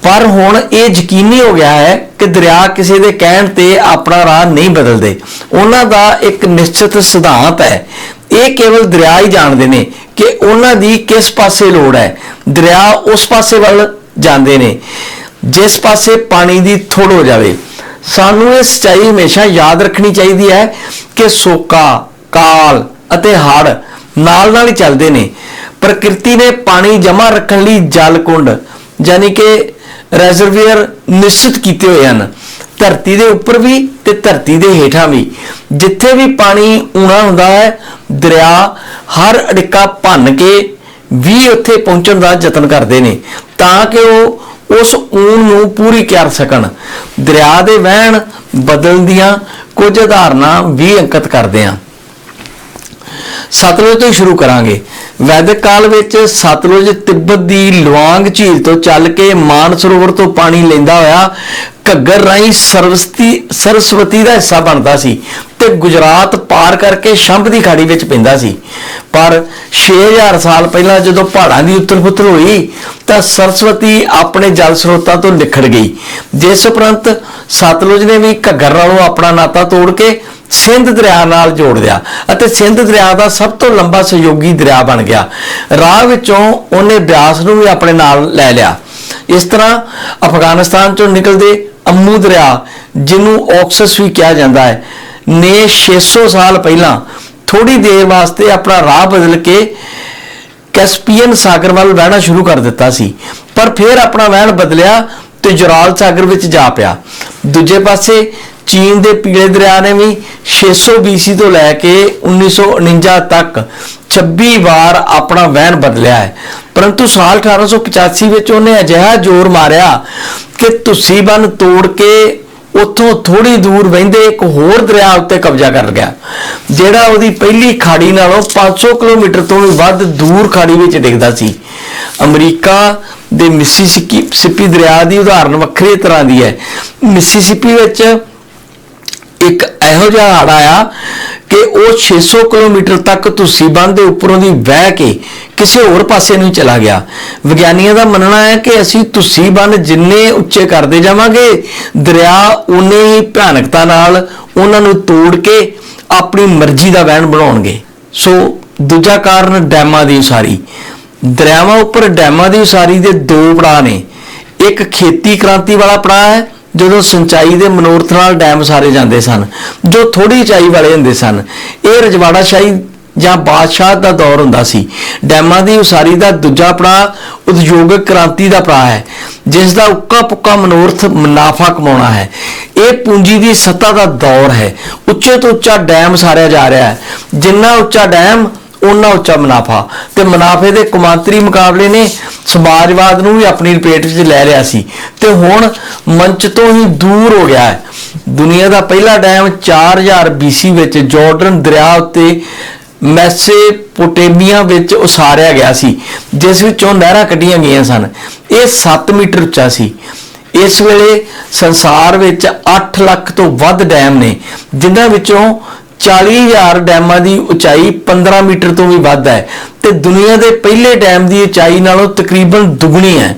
A: ਪਰ ਹੁਣ ਇਹ ਯਕੀਨੀ ਹੋ ਗਿਆ ਹੈ ਕਿ ਦਰਿਆ ਕਿਸੇ ਦੇ ਕਹਿਣ ਤੇ ਆਪਣਾ ਰਾਹ ਨਹੀਂ ਬਦਲਦੇ। ਉਹਨਾਂ ਦਾ ਇੱਕ ਨਿਸ਼ਚਿਤ ਸਿਧਾਂਤ ਹੈ। ਇਹ ਕੇਵਲ ਦਰਿਆ ਹੀ ਜਾਣਦੇ ਨੇ ਕਿ ਉਹਨਾਂ ਦੀ ਕਿਸ ਪਾਸੇ ਲੋੜ ਹੈ। ਦਰਿਆ ਉਸ ਪਾਸੇ ਵੱਲ ਜਾਂਦੇ ਨੇ। ਜਿਸ ਪਾਸੇ ਪਾਣੀ ਦੀ ਥੋੜ ਹੋ ਜਾਵੇ, ਸਾਨੂੰ ਇਹ ਸੱਚਾਈ ਹਮੇਸ਼ਾ ਯਾਦ ਰੱਖਣੀ ਚਾਹੀਦੀ ਹੈ ਕਿ ਸੋਕਾ, ਕਾਲ ਅਤੇ ਹੜ ਨਾਲ ਨਾਲ ਚੱਲਦੇ ਨੇ। ਪ੍ਰਕਿਰਤੀ ਨੇ ਪਾਣੀ ਜਮ੍ਹਾਂ ਰੱਖਣ ਲਈ ਜਲ ਕੁੰਡ, ਯਾਨੀ ਕਿ ਰੈਜ਼ਰਵੀਅਰ ਨਿਸ਼ਚਿਤ ਕੀਤੇ ਹੋਏ ਹਨ। ਧਰਤੀ ਦੇ ਉੱਪਰ ਵੀ ਤੇ ਧਰਤੀ ਦੇ ਹੇਠਾਂ ਵੀ। ਜਿੱਥੇ ਵੀ ਪਾਣੀ ਊਣਾ ਹੁੰਦਾ ਹੈ, ਦਰਿਆ ਹਰ ਅੜਿੱਕਾ ਭੰਨ ਕੇ ਵੀ ਉੱਥੇ ਪਹੁੰਚਣ ਦਾ ਯਤਨ ਕਰਦੇ ਨੇ, ਤਾਂ ਕਿ ਉਹ ਉਸ ਊਣ ਨੂੰ ਪੂਰੀ ਕਰ ਸਕਣ। ਦਰਿਆ ਦੇ ਵਹਿਣ ਬਦਲਣ ਦੀਆਂ ਕੁਝ ਉਦਾਹਰਨਾਂ ਵੀ ਅੰਕਿਤ ਕਰਦੇ ਹਾਂ ਸਤਲੁਜ ਤੋਂ ਸ਼ੁਰੂ ਕਰਾਂਗੇ। ਵੈਦਿਕ ਕਾਲ ਵਿੱਚ ਸਤਲੁਜ ਤਿੱਬਤ ਦੀ ਲਵਾਂਗ ਝੀਲ ਤੋਂ ਚੱਲ ਕੇ ਮਾਨ ਸਰੋਵਰ ਤੋਂ ਪਾਣੀ ਲੈਂਦਾ ਹੋਇਆ ਘੱਗਰ ਰਾਹੀਂ ਸਰਵਸਤੀ ਸਰਸਵਤੀ ਦਾ ਹਿੱਸਾ ਬਣਦਾ ਸੀ ਤੇ ਗੁਜਰਾਤ ਪਾਰ ਕਰਕੇ ਸ਼ੰਭ ਦੀ ਖਾੜੀ ਵਿੱਚ ਪੈਂਦਾ ਸੀ। ਪਰ 6000 ਸਾਲ ਪਹਿਲਾਂ ਜਦੋਂ ਪਹਾੜਾਂ ਦੀ ਉੱਤਰ-ਪੁੱਤਰ ਹੋਈ, ਤਾਂ ਸਰਸਵਤੀ ਆਪਣੇ ਜਲ ਸਰੋਤਾਂ ਤੋਂ ਨਿਖੜ ਗਈ। ਜਿਸ ਉਪਰੰਤ ਸਤਲੁਜ ਨੇ ਵੀ ਘੱਗਰ ਨਾਲੋਂ ਆਪਣਾ ਨਾਤਾ ਤੋੜ ਕੇ ਸਿੰਧ ਦਰਿਆ ਨਾਲ ਜੋੜ ਦਿਆ ਅਤੇ ਸਿੰਧ ਦਰਿਆ ਦਾ ਸਭ ਤੋਂ ਲੰਬਾ ਸਹਿਯੋਗੀ ਦਰਿਆ ਬਣ ਗਿਆ। ਰਾਹ ਵਿੱਚੋਂ ਉਹਨੇ ਬਿਆਸ ਨੂੰ ਵੀ ਆਪਣੇ ਨਾਲ ਲੈ ਲਿਆ। ਇਸ ਤਰ੍ਹਾਂ ਅਫਗਾਨਿਸਤਾਨ ਚੋਂ ਨਿਕਲਦੇ ਅੰਮੂ ਦਰਿਆ, ਜਿਹਨੂੰ ਔਕਸਸ ਵੀ ਕਿਹਾ ਜਾਂਦਾ ਹੈ, ਨੇ 600 ਸਾਲ ਪਹਿਲਾਂ ਥੋੜੀ ਦੇਰ ਵਾਸਤੇ ਆਪਣਾ ਰਾਹ ਬਦਲ ਕੇ ਕੈਸਪੀਅਨ ਸਾਗਰ ਵੱਲ ਵਹਿਣਾ ਸ਼ੁਰੂ ਕਰ ਦਿੱਤਾ ਸੀ। ਪਰ ਫਿਰ ਆਪਣਾ ਵਹਿਣ ਬਦਲਿਆ ਤੇ ਜੁਰਾਲ ਸਾਗਰ ਵਿੱਚ ਜਾ ਪਿਆ। ਦੂਜੇ ਪਾਸੇ ਚੀਨ ਦੇ ਪੀਲੇ ਦਰਿਆ ਨੇ ਵੀ 600 BC ਤੋਂ ਲੈ ਕੇ 1949 ਤੱਕ 26 ਵਾਰ ਆਪਣਾ ਵਹਿਣ ਬਦਲਿਆ ਹੈ। ਪਰੰਤੂ ਸਾਲ 1885 ਵਿੱਚ ਉਹਨੇ ਅਜਿਹਾ ਜ਼ੋਰ ਮਾਰਿਆ ਕਿ ਤੁਸੀਂ ਬੰਨ ਤੋੜ ਕੇ ਉੱਥੋਂ ਥੋੜੀ ਦੂਰ ਵਹਿੰਦੇ ਇੱਕ ਹੋਰ ਦਰਿਆ ਉੱਤੇ ਕਬਜ਼ਾ ਕਰ ਗਿਆ ਜਿਹੜਾ ਉਹਦੀ ਪਹਿਲੀ ਖਾੜੀ ਨਾਲੋਂ 500 ਕਿਲੋਮੀਟਰ ਤੋਂ ਵੀ ਵੱਧ ਦੂਰ ਖਾੜੀ ਵਿੱਚ ਡਿੱਗਦਾ ਸੀ। ਅਮਰੀਕਾ ਦੇ ਮਿਸੀਸਿਪੀ ਦਰਿਆ ਦੀ ਉਦਾਹਰਨ ਵੱਖਰੀ ਤਰ੍ਹਾਂ ਦੀ ਹੈ। ਮਿਸੀਸਿਪੀ ਵਿੱਚ ਇੱਕ ਇਹੋ ਜਿਹਾ ਹਾੜਾ ਆ ਕਿ ਉਹ 600 ਕਿਲੋਮੀਟਰ ਤੱਕ ਤੁਸੀਂ ਬੰਦ ਦੇ ਉੱਪਰੋਂ ਦੀ ਵਹਿ ਕੇ ਕਿਸੇ ਹੋਰ ਪਾਸੇ ਨੂੰ ਚਲਾ ਗਿਆ। ਵਿਗਿਆਨੀਆਂ ਦਾ ਮੰਨਣਾ ਹੈ ਕਿ ਅਸੀਂ ਤੁਸੀਂ ਬੰਦ ਜਿੰਨੇ ਉੱਚੇ ਕਰਦੇ ਜਾਵਾਂਗੇ, ਦਰਿਆ ਉਨੇ ਹੀ ਭਿਆਨਕਤਾ ਨਾਲ ਉਹਨਾਂ ਨੂੰ ਤੋੜ ਕੇ ਆਪਣੀ ਮਰਜ਼ੀ ਦਾ ਵਹਿਣ ਬਣਾਉਣਗੇ। ਸੋ ਦੂਜਾ ਕਾਰਨ ਡੈਮਾਂ ਦੀ ਉਸਾਰੀ। ਦਰਿਆਵਾਂ ਉੱਪਰ ਡੈਮਾਂ ਦੀ ਉਸਾਰੀ ਦੇ ਦੋ ਪੜਾਅ ਨੇ। ਇੱਕ ਖੇਤੀ ਕ੍ਰਾਂਤੀ ਵਾਲਾ ਪੜਾਅ ਹੈ ਜਦੋਂ ਸਿੰਚਾਈ ਦੇ ਮਨੋਰਥ ਨਾਲ ਡੈਮ ਸਾਰੇ ਜਾਂਦੇ ਸਨ ਜੋ ਥੋੜੀ ਉਚਾਈ ਵਾਲੇ ਹੁੰਦੇ ਸਨ, ਇਹ ਰਜਵਾੜਾ ਸ਼ਾਹੀ ਜਾਂ ਬਾਦਸ਼ਾਹ ਦਾ ਦੌਰ ਹੁੰਦਾ ਸੀ। ਡੈਮਾਂ ਦੀ ਉਸਾਰੀ ਦਾ ਦੂਜਾ ਪੜਾਅ ਉਦਯੋਗਿਕ ਕ੍ਰਾਂਤੀ ਦਾ ਪੜਾਅ ਹੈ, ਜਿਸ ਦਾ ਉੱਕਾ ਪੁੱਕਾ ਮਨੋਰਥ ਮੁਨਾਫਾ ਕਮਾਉਣਾ ਹੈ। ਇਹ ਪੂੰਜੀ ਦੀ ਸੱਤਾ ਦਾ ਦੌਰ ਹੈ। ਉੱਚੇ ਤੋਂ ਉੱਚਾ ਡੈਮ ਸਾਰਿਆ ਜਾ ਰਿਹਾ ਹੈ। ਜਿੰਨਾ ਉੱਚਾ ਡੈਮ ਉਹਨਾਂ ਉੱਚਾ ਮੁਨਾਫਾ। ਤੇ ਮੁਨਾਫੇ ਦੇ ਕਮਾਂਤਰੀ ਮੁਕਾਬਲੇ ਨੇ ਸਮਾਜਵਾਦ ਨੂੰ ਵੀ ਆਪਣੀ ਲਪੇਟ ਵਿੱਚ ਲੈ ਲਿਆ ਸੀ। ਤੇ ਹੁਣ ਮੰਚ ਤੋਂ ਹੀ ਦੂਰ ਹੋ ਗਿਆ ਹੈ। ਦੁਨੀਆ ਦਾ ਪਹਿਲਾ ਡੈਮ 4000 BC ਵਿੱਚ ਜਾਰਡਨ ਦਰਿਆ ਉੱਤੇ ਮੈਸੇਪੋਟੇਮੀਆ ਵਿੱਚ ਉਸਾਰਿਆ ਗਿਆ ਸੀ, ਜਿਸ ਵਿੱਚੋਂ ਨਹਿਰਾਂ ਕੱਢੀਆਂ ਗਈਆਂ ਸਨ। ਇਹ 7 ਮੀਟਰ ਉੱਚਾ ਸੀ। ਇਸ ਵੇਲੇ ਸੰਸਾਰ ਵਿੱਚ 8 ਲੱਖ ਤੋਂ ਵੱਧ ਡੈਮ ਨੇ, ਜਿਨ੍ਹਾਂ ਵਿੱਚੋਂ 40000 ਡੈਮਾਂ ਦੀ ਉਚਾਈ 15 ਮੀਟਰ ਤੋਂ ਵੀ ਵੱਧ ਹੈ ਤੇ ਦੁਨੀਆ ਦੇ ਪਹਿਲੇ ਡੈਮ ਦੀ ਉਚਾਈ ਨਾਲੋਂ ਤਕਰੀਬਨ ਦੁੱਗਣੀ ਹੈ।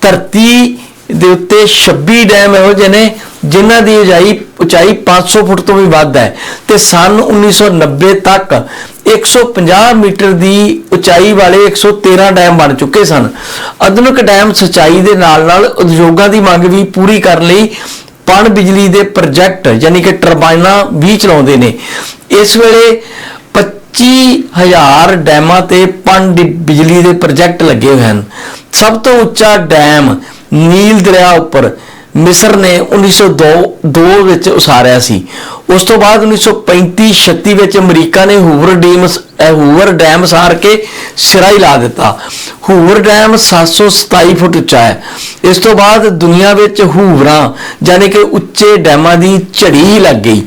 A: ਧਰਤੀ ਦੇ ਉੱਤੇ 26 ਡੈਮ ਇਹੋ ਜਿਹੇ ਨੇ ਜਿਨ੍ਹਾਂ ਦੀ ਉਚਾਈ ਉਚਾਈ 500 ਫੁੱਟ ਤੋਂ ਵੀ ਵੱਧ ਹੈ ਤੇ ਸਨ 1990 ਤੱਕ 150 ਮੀਟਰ ਦੀ ਉਚਾਈ ਵਾਲੇ 113 ਡੈਮ ਬਣ ਚੁੱਕੇ ਸਨ। ਆਧੁਨਿਕ ਡੈਮ ਸਿੰਚਾਈ ਦੇ ਨਾਲ ਨਾਲ ਉਦਯੋਗਾਂ ਦੀ ਮੰਗ ਵੀ ਪੂਰੀ ਕਰਨ ਲਈ ਪਣ ਬਿਜਲੀ ਦੇ ਪ੍ਰੋਜੈਕਟ, ਯਾਨੀ ਕਿ ਟਰਬਾਈਨਾਂ ਵੀ ਚਲਾਉਂਦੇ ਨੇ। ਇਸ ਵੇਲੇ 25000 ਡੈਮਾਂ ਤੇ ਪਣ ਬਿਜਲੀ ਦੇ ਪ੍ਰੋਜੈਕਟ ਲੱਗੇ ਹੋਏ ਹਨ। ਸਭ ਤੋਂ ਉੱਚਾ ਡੈਮ ਨੀਲ ਦਰਿਆ ਉੱਪਰ ਮਿਸਰ ਨੇ 1902 ਦੋ ਵਿੱਚ ਉਸਾਰਿਆ ਸੀ। ਉਸ ਤੋਂ ਬਾਅਦ 1935 36 ਵਿੱਚ ਅਮਰੀਕਾ ਨੇ ਹੂਵਰ ਡੈਮ ਹੂਵਰ ਡੈਮ ਸਾਰ ਕੇ ਸਿਰਾ ਹੀ ਲਾ ਦਿੱਤਾ। ਹੂਵਰ ਡੈਮ 727 ਫੁੱਟ ਉੱਚਾ ਹੈ। ਇਸ ਤੋਂ ਬਾਅਦ ਦੁਨੀਆ ਵਿੱਚ ਹੂਵਰਾਂ ਯਾਨੀ ਕਿ ਉੱਚੇ ਡੈਮਾਂ ਦੀ ਝੜੀ ਹੀ ਲੱਗ ਗਈ।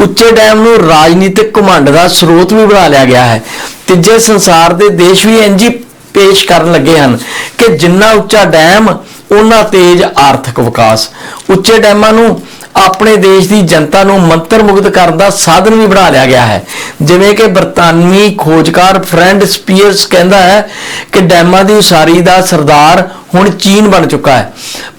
A: ਉੱਚੇ ਡੈਮ ਨੂੰ ਰਾਜਨੀਤਿਕ ਘਮੰਡ ਦਾ ਸਰੋਤ ਵੀ ਬਣਾ ਲਿਆ ਗਿਆ ਹੈ। ਤੀਜੇ ਸੰਸਾਰ ਦੇ ਦੇਸ਼ ਵੀ ਇੰਜੀ ਪੇਸ਼ ਕਰਨ ਲੱਗੇ ਹਨ ਕਿ ਜਿੰਨਾ ਉੱਚਾ ਡੈਮ ਉਹਨਾਂ ਤੇਜ਼ ਆਰਥਿਕ ਵਿਕਾਸ। ਉੱਚੇ ਡੈਮਾਂ ਨੂੰ ਆਪਣੇ ਦੇਸ਼ ਦੀ ਜਨਤਾ ਨੂੰ ਮੰਤਰ ਮੁਗਧ ਕਰਨ ਦਾ ਸਾਧਨ ਵੀ ਬਣਾ ਲਿਆ ਗਿਆ ਹੈ। ਜਿਵੇਂ ਕਿ ਬਰਤਾਨਵੀ ਖੋਜਕਾਰ ਫਰੈਂਡ ਸਪੀਅਰਸ ਕਹਿੰਦਾ ਹੈ ਕਿ ਡੈਮਾਂ ਦੀ ਉਸਾਰੀ ਦਾ ਸਰਦਾਰ ਹੁਣ ਚੀਨ ਬਣ ਚੁੱਕਾ ਹੈ।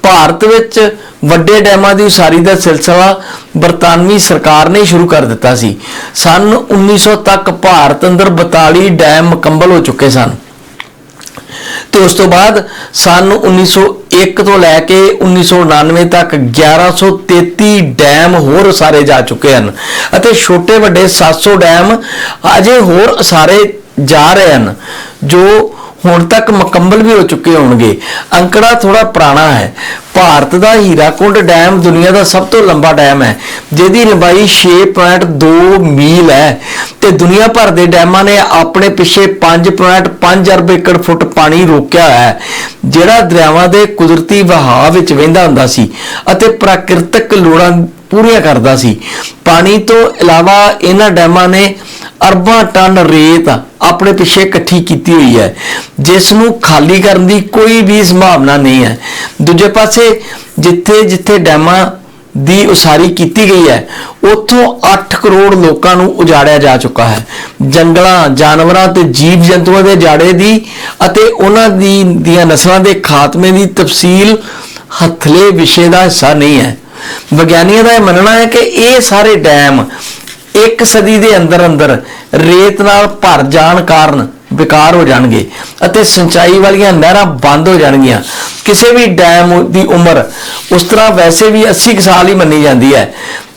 A: ਭਾਰਤ ਵਿੱਚ ਵੱਡੇ ਡੈਮਾਂ ਦੀ ਉਸਾਰੀ ਦਾ ਸਿਲਸਿਲਾ ਬਰਤਾਨਵੀ ਸਰਕਾਰ ਨੇ ਸ਼ੁਰੂ ਕਰ ਦਿੱਤਾ ਸੀ। ਸਨ 1900 ਤੱਕ ਭਾਰਤ ਅੰਦਰ 42 ਡੈਮ ਮੁਕੰਮਲ ਹੋ ਚੁੱਕੇ ਸਨ। ਤੇ ਉਸ ਤੋਂ ਬਾਅਦ ਸਨ 1901 ਤੋਂ ਲੈ ਕੇ 1999 ਤੱਕ 1133 ਡੈਮ ਹੋਰ ਉਸਾਰੇ ਜਾ ਚੁੱਕੇ ਹਨ ਅਤੇ ਛੋਟੇ ਵੱਡੇ 700 ਡੈਮ ਅਜੇ ਹੋਰ ਉਸਾਰੇ ਜਾ ਰਹੇ ਹਨ, ਜੋ ਹੁਣ ਤੱਕ ਮੁਕੰਮਲ ਵੀ ਹੋ ਚੁੱਕੇ ਹੋਣਗੇ। ਅੰਕੜਾ ਥੋੜਾ ਪੁਰਾਣਾ ਹੈ। ਭਾਰਤ ਦਾ ਹੀਰਾਕੁੰਡ ਡੈਮ ਦੁਨੀਆ ਦਾ ਸਭ ਤੋਂ ਲੰਬਾ ਡੈਮ ਹੈ। ਜਿਹਦੀ ਲੰਬਾਈ 6.2 ਮੀਲ ਹੈ। ਤੇ ਦੁਨੀਆ ਭਰ ਦੇ ਡੈਮਾਂ ਨੇ ਆਪਣੇ ਪਿੱਛੇ 5.5 ਅਰਬ ਏਕੜ ਫੁੱਟ ਪਾਣੀ ਰੋਕਿਆ ਹੈ। ਜਿਹੜਾ ਦਰਿਆਵਾਂ ਦੇ ਕੁਦਰਤੀ ਵਹਾਅ ਵਿੱਚ ਵਹਿੰਦਾ ਹੁੰਦਾ ਸੀ ਅਤੇ ਪ੍ਰਾਕਿਰਤਿਕ ਲੋੜਾਂ ਪੂਰੀਆਂ ਕਰਦਾ ਸੀ। ਪਾਣੀ ਤੋਂ ਇਲਾਵਾ ਇਹਨਾਂ ਡੈਮਾਂ ਨੇ ਅਰਬਾਂ ਟਨ ਰੇਤ ਆਪਣੇ ਪਿੱਛੇ ਇਕੱਠੀ ਕੀਤੀ ਹੋਈ ਹੈ, ਜਿਸ ਨੂੰ ਖਾਲੀ ਕਰਨ ਦੀ ਕੋਈ ਵੀ ਸੰਭਾਵਨਾ ਨਹੀਂ ਹੈ। ਦੂਜੇ ਪਾਸੇ, ਜਿੱਥੇ ਜਿੱਥੇ ਡੈਮਾਂ ਦੀ ਉਸਾਰੀ ਕੀਤੀ ਗਈ ਹੈ, ਉੱਥੋਂ 8 ਕਰੋੜ ਲੋਕਾਂ ਨੂੰ ਉਜਾੜਿਆ ਜਾ ਚੁੱਕਾ ਹੈ। ਜੰਗਲਾਂ, ਜਾਨਵਰਾਂ ਤੇ ਜੀਵ ਜੰਤੂਆਂ ਦੇ ਜਾੜੇ ਦੀ ਅਤੇ ਉਹਨਾਂ ਦੀ, ਦੀਆਂ ਨਸਲਾਂ ਦੇ ਖਾਤਮੇ ਦੀ ਤਫਸੀਲ ਹਥਲੇ ਵਿਸ਼ੇ ਦਾ ਹਿੱਸਾ ਨਹੀਂ ਹੈ। ਵਿਗਿਆਨੀਆਂ ਦਾ ਇਹ ਮੰਨਣਾ ਹੈ ਕਿ ਇਹ ਸਾਰੇ ਡੈਮ ਇੱਕ ਸਦੀ ਦੇ ਅੰਦਰ ਅੰਦਰ ਰੇਤ ਨਾਲ ਭਰ ਜਾਣ ਕਾਰਨ ਬੇਕਾਰ ਹੋ ਜਾਣਗੇ ਅਤੇ ਸਿੰਚਾਈ ਵਾਲੀਆਂ ਨਹਿਰਾਂ ਬੰਦ ਹੋ ਜਾਣਗੀਆਂ। ਕਿਸੇ ਵੀ ਡੈਮ ਦੀ ਉਮਰ ਉਸ ਤਰ੍ਹਾਂ ਵੈਸੇ ਵੀ 80 ਸਾਲ ਹੀ ਮੰਨੀ ਜਾਂਦੀ ਹੈ।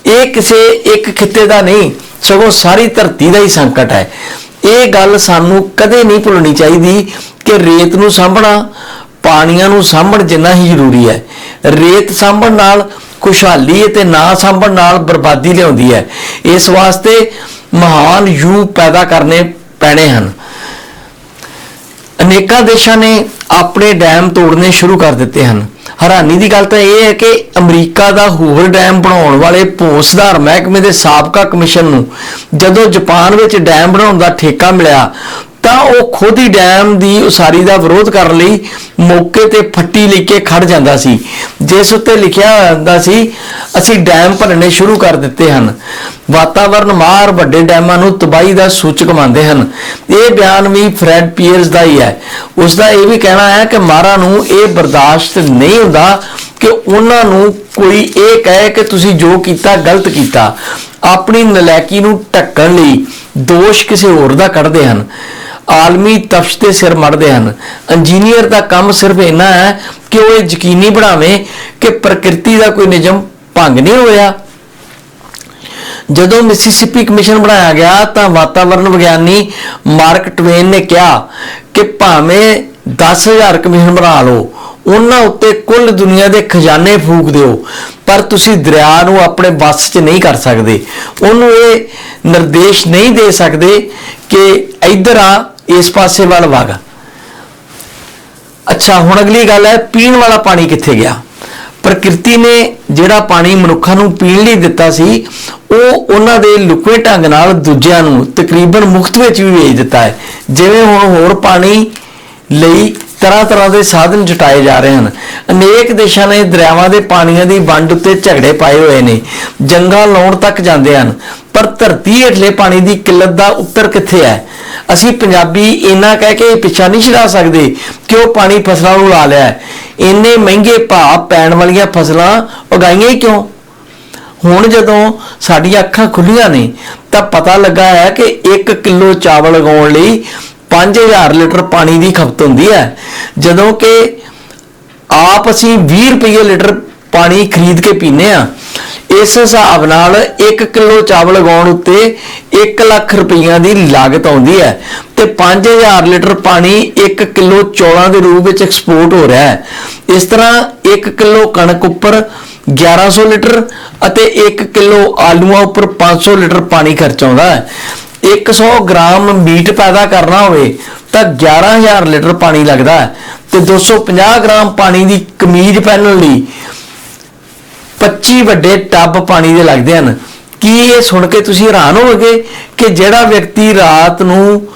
A: ਇਹ ਕਿਸੇ ਇੱਕ ਖਿੱਤੇ ਦਾ ਨਹੀਂ, ਸਗੋਂ ਸਾਰੀ ਧਰਤੀ ਦਾ ਹੀ ਸੰਕਟ ਹੈ। ਇਹ ਗੱਲ ਸਾਨੂੰ ਕਦੇ ਨਹੀਂ ਭੁੱਲਣੀ ਚਾਹੀਦੀ ਕਿ ਰੇਤ ਨੂੰ ਸਾਂਭਣਾ, ਪਾਣੀਆਂ ਨੂੰ ਸਾਂਭਣ ਜਿੰਨਾ ਹੀ ਜ਼ਰੂਰੀ ਹੈ। ਰੇਤ ਸਾਂਭਣ ਨਾਲ ਖੁਸ਼ਹਾਲੀ ਅਤੇ ਨਾ ਸਾਂਭਣ ਨਾਲ ਬਰਬਾਦੀ ਲਿਆਉਂਦੀ ਹੈ। ਇਸ ਵਾਸਤੇ ਮਹਾਨ ਯੂ ਪੈਦਾ ਕਰਨੇ ਪੈਣੇ ਹਨ। ਅਨੇਕਾਂ ਦੇਸ਼ਾਂ ਨੇ ਆਪਣੇ ਡੈਮ ਤੋੜਨੇ ਸ਼ੁਰੂ ਕਰ ਦਿੱਤੇ ਹਨ। ਹੈਰਾਨੀ ਦੀ ਗੱਲ ਤਾਂ ਇਹ ਹੈ ਕਿ ਅਮਰੀਕਾ ਦਾ ਹੂਵਰ ਡੈਮ ਬਣਾਉਣ ਵਾਲੇ ਭੂ ਸੁਧਾਰ ਮਹਿਕਮੇ ਦੇ ਸਾਬਕਾ ਕਮਿਸ਼ਨ ਨੂੰ ਜਦੋਂ ਜਾਪਾਨ ਵਿੱਚ ਡੈਮ ਬਣਾਉਣ ਦਾ ਠੇਕਾ ਮਿਲਿਆ ਤਾਂ ਉਹ ਖੁਦ ਹੀ ਡੈਮ ਦੀ ਉਸਾਰੀ ਦਾ ਵਿਰੋਧ ਕਰਨ ਲਈ ਮੌਕੇ ਤੇ ਫੱਟੀ ਲੈ ਕੇ ਖੜ ਜਾਂਦਾ ਸੀ। ਜਿਸ ਉੱਤੇ ਲਿਖਿਆ ਹੁੰਦਾ ਸੀ, ਅਸੀਂ ਡੈਮ ਭਰਨੇ ਸ਼ੁਰੂ ਕਰ ਦਿੱਤੇ ਹਨ। ਵਾਤਾਵਰਣ ਮਾਰ ਵੱਡੇ ਡੈਮਾਂ ਨੂੰ ਤਬਾਹੀ ਦਾ ਸੂਚਕ ਮੰਨਦੇ ਹਨ। ਇਹ ਬਿਆਨ ਵੀ ਫਰੈਡ ਪੀਅਰਸ ਦਾ ਹੀ ਹੈ। ਉਸ ਦਾ ਇਹ ਵੀ ਕਹਿਣਾ ਹੈ ਕਿ ਮਾਰਾ ਨੂੰ ਇਹ ਬਰਦਾਸ਼ਤ ਨਹੀਂ ਹੁੰਦਾ ਕਿ ਉਹਨਾਂ ਨੂੰ ਕੋਈ ਇਹ ਕਹੇ ਕਿ ਤੁਸੀਂ ਜੋ ਕੀਤਾ, ਗਲਤ ਕੀਤਾ। ਆਪਣੀ ਨਲਾਇਕੀ ਨੂੰ ਢੱਕਣ ਲਈ ਦੋਸ਼ ਕਿਸੇ ਹੋਰ ਦਾ ਕੱਢਦੇ ਹਨ। ਆਲਮੀ ਤਫਸ਼ ਤੇ ਸਿਰ ਮੜਦੇ ਹਨ। ਇੰਜੀਨੀਅਰ ਦਾ ਕੰਮ ਸਿਰਫ ਇੰਨਾ ਹੈ ਕਿ ਉਹ ਇਹ ਯਕੀਨੀ ਬਣਾਵੇ ਕਿ ਪ੍ਰਕਿਰਤੀ ਦਾ ਕੋਈ ਨਿਯਮ ਭੰਗ ਨਹੀਂ ਹੋਇਆ। ਜਦੋਂ ਮਿਸਿਸਿਪੀ ਕਮਿਸ਼ਨ ਬਣਾਇਆ ਗਿਆ ਤਾਂ ਵਾਤਾਵਰਣ ਵਿਗਿਆਨੀ ਮਾਰਕ ਟਵੇਨ ਨੇ ਕਿਹਾ ਕਿ ਭਾਵੇਂ 10000 ਕਮਿਸ਼ਨ ਬਣਾ ਲਓ, ਉਹਨਾਂ ਉੱਤੇ ਕੁੱਲ ਦੁਨੀਆ ਦੇ ਖਜ਼ਾਨੇ ਫੂਕ ਦਿਓ, ਪਰ ਤੁਸੀਂ ਦਰਿਆ ਨੂੰ ਆਪਣੇ ਵੱਸ 'ਚ ਨਹੀਂ ਕਰ ਸਕਦੇ। ਉਹਨੂੰ ਇਹ ਨਿਰਦੇਸ਼ ਨਹੀਂ ਦੇ ਸਕਦੇ ਕਿ ਇੱਧਰ ਆ ਇਸ ਪਾਸੇ ਵੱਲ ਵਗ। ਅੱਛਾ, ਹੁਣ ਅਗਲੀ ਗੱਲ ਹੈ, ਪੀਣ ਵਾਲਾ ਪਾਣੀ ਕਿੱਥੇ ਗਿਆ? ਪ੍ਰਕਿਰਤੀ ਨੇ ਜਿਹੜਾ ਪਾਣੀ ਮਨੁੱਖਾਂ ਨੂੰ ਪੀਣ ਲਈ ਦਿੱਤਾ ਸੀ, ਉਹ ਉਹਨਾਂ ਦੇ ਲੁਕਵੇਂ ਢੰਗ ਨਾਲ ਦੂਜਿਆਂ ਨੂੰ ਤਕਰੀਬਨ ਮੁਫਤ ਵਿੱਚ ਵੀ ਵੇਚ ਦਿੱਤਾ ਹੈ। ਜਿਵੇਂ ਹੁਣ ਹੋਰ ਪਾਣੀ ਲਈ ਤਰ੍ਹਾਂ ਤਰ੍ਹਾਂ ਦੇ ਸਾਧਨ ਜਟਾਏ ਜਾ ਰਹੇ ਹਨ। ਅਨੇਕ ਦੇਸ਼ਾਂ ਨੇ ਦਰਿਆਵਾਂ ਦੇ ਪਾਣੀਆਂ ਦੀ ਵੰਡ ਉੱਤੇ ਝਗੜੇ ਪਾਏ ਹੋਏ ਨੇ। ਜੰਗਾਂ ਲਾਉਣ ਤੱਕ ਜਾਂਦੇ ਹਨ। ਪਰ ਧਰਤੀ ਹੇਠਲੇ ਪਾਣੀ ਦੀ ਕਿੱਲਤ ਦਾ ਉੱਤਰ ਕਿੱਥੇ ਹੈ? ਅਸੀਂ ਪੰਜਾਬੀ ਇੰਨਾ ਕਹਿ ਕੇ ਪਿੱਛਾ ਨਹੀਂ ਛਡਾ ਸਕਦੇ ਕਿ ਉਹ ਪਾਣੀ ਫਸਲਾਂ ਨੂੰ ਲਾ ਲਿਆ ਇੰਨੇ ਮਹਿੰਗੇ ਭਾਅ ਪੈਣ ਵਾਲੀਆਂ ਫਸਲਾਂ ਉਗਾਈਆਂ ਹੀ ਕਿਉਂ? ਹੁਣ ਜਦੋਂ ਸਾਡੀਆਂ ਅੱਖਾਂ ਖੁੱਲੀਆਂ ਨੇ, ਤਾਂ ਪਤਾ ਲੱਗਾ ਹੈ ਕਿ 1 ਕਿਲੋ ਚਾਵਲ ਉਗਾਉਣ ਲਈ 5000 ਲੀਟਰ ਪਾਣੀ ਦੀ ਖਪਤ ਹੁੰਦੀ ਹੈ। ਜਦੋਂ ਕਿ ਆਪ ਅਸੀਂ 20 ਰੁਪਏ ਲੀਟਰ ਪਾਣੀ ਖਰੀਦ ਕੇ ਪੀਨੇ ਆ ਇਸ ਹਿਸਾਬ ਨਾਲ 1 ਕਿਲੋ ਚਾਵਲ ਉਗਾਉਣ ਉੱਤੇ 1 ਲੱਖ ਰੁਪਈਆ ਦੀ ਲਾਗਤ ਆਉਂਦੀ ਹੈ ਤੇ 5000 ਲੀਟਰ ਪਾਣੀ 1 ਕਿਲੋ ਚੌਲਾਂ ਦੇ ਰੂਪ ਵਿੱਚ ਐਕਸਪੋਰਟ ਹੋ ਰਿਹਾ ਹੈ। ਇਸ ਤਰ੍ਹਾਂ 1 ਕਿਲੋ ਕਣਕ ਉੱਪਰ 1100 ਲੀਟਰ ਅਤੇ 1 ਕਿਲੋ ਆਲੂਆਂ ਉੱਪਰ 500 ਲੀਟਰ ਪਾਣੀ ਖਰਚ ਆਉਂਦਾ ਹੈ। 100 ਗ੍ਰਾਮ ਮੀਟ ਪੈਦਾ ਕਰਨਾ ਹੋਵੇ ਤਾਂ 11000 ਲੀਟਰ ਪਾਣੀ ਲੱਗਦਾ ਹੈ ਤੇ 250 ਗ੍ਰਾਮ ਪਾਣੀ ਦੀ ਕਮੀਜ਼ ਪਹਿਨਣ ਲਈ 25 ਵੱਡੇ ਟੱਬ ਪਾਣੀ ਦੇ ਲੱਗਦੇ ਹਨ। ਕੀ ਇਹ ਸੁਣ ਕੇ ਤੁਸੀਂ ਹੈਰਾਨ ਹੋਵੋਗੇ ਕਿ ਜਿਹੜਾ ਵਿਅਕਤੀ ਰਾਤ ਨੂੰ